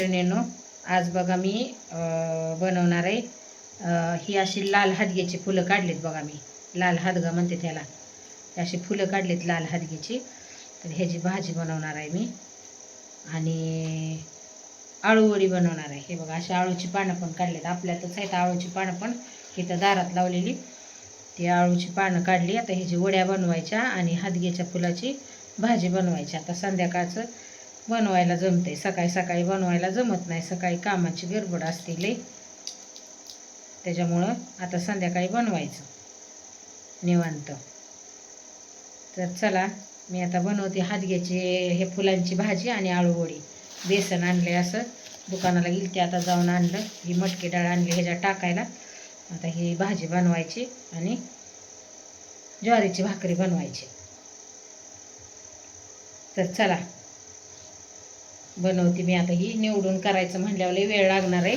मैत्रिणींनो आज बघा मी बनवणार आहे. ही अशी लाल हादग्याची फुलं काढलीत बघा मी. लाल हादगा म्हणते त्याला. अशी फुलं काढलीत लाल हादग्याची तर ह्याची भाजी बनवणार आहे मी. आणि आळूवडी बनवणार आहे. हे बघा अशी आळूची पानं पण काढलीत. आपल्यातच आहेत आळूची पानं पण. इथं दारात लावलेली. ती आळूची पानं काढली. आता ह्याची वड्या बनवायच्या आणि हादग्याच्या फुलाची भाजी बनवायची. आता संध्याकाळचं बनवायला जमते सकाळी सकाळी बनवायला जमत नाही. सकाळी कामाची गडबड असते लई. त्याच्यामुळं आता संध्याकाळी बनवायचं. निवांत. तर चला मी आता बनवते हादग्याची हे फुलांची भाजी आणि आळूवडी बेसन आणले असं. दुकानाला गेली ते आता जाऊन आणलं. ही मटकी डाळ आणली ह्याच्यात टाकायला. आता ही भाजी बनवायची आणि ज्वारीची भाकरी बनवायची. तर चला. बनवते मी. आता ही निवडून करायचं म्हणल्यावर वेळ लागणार आहे.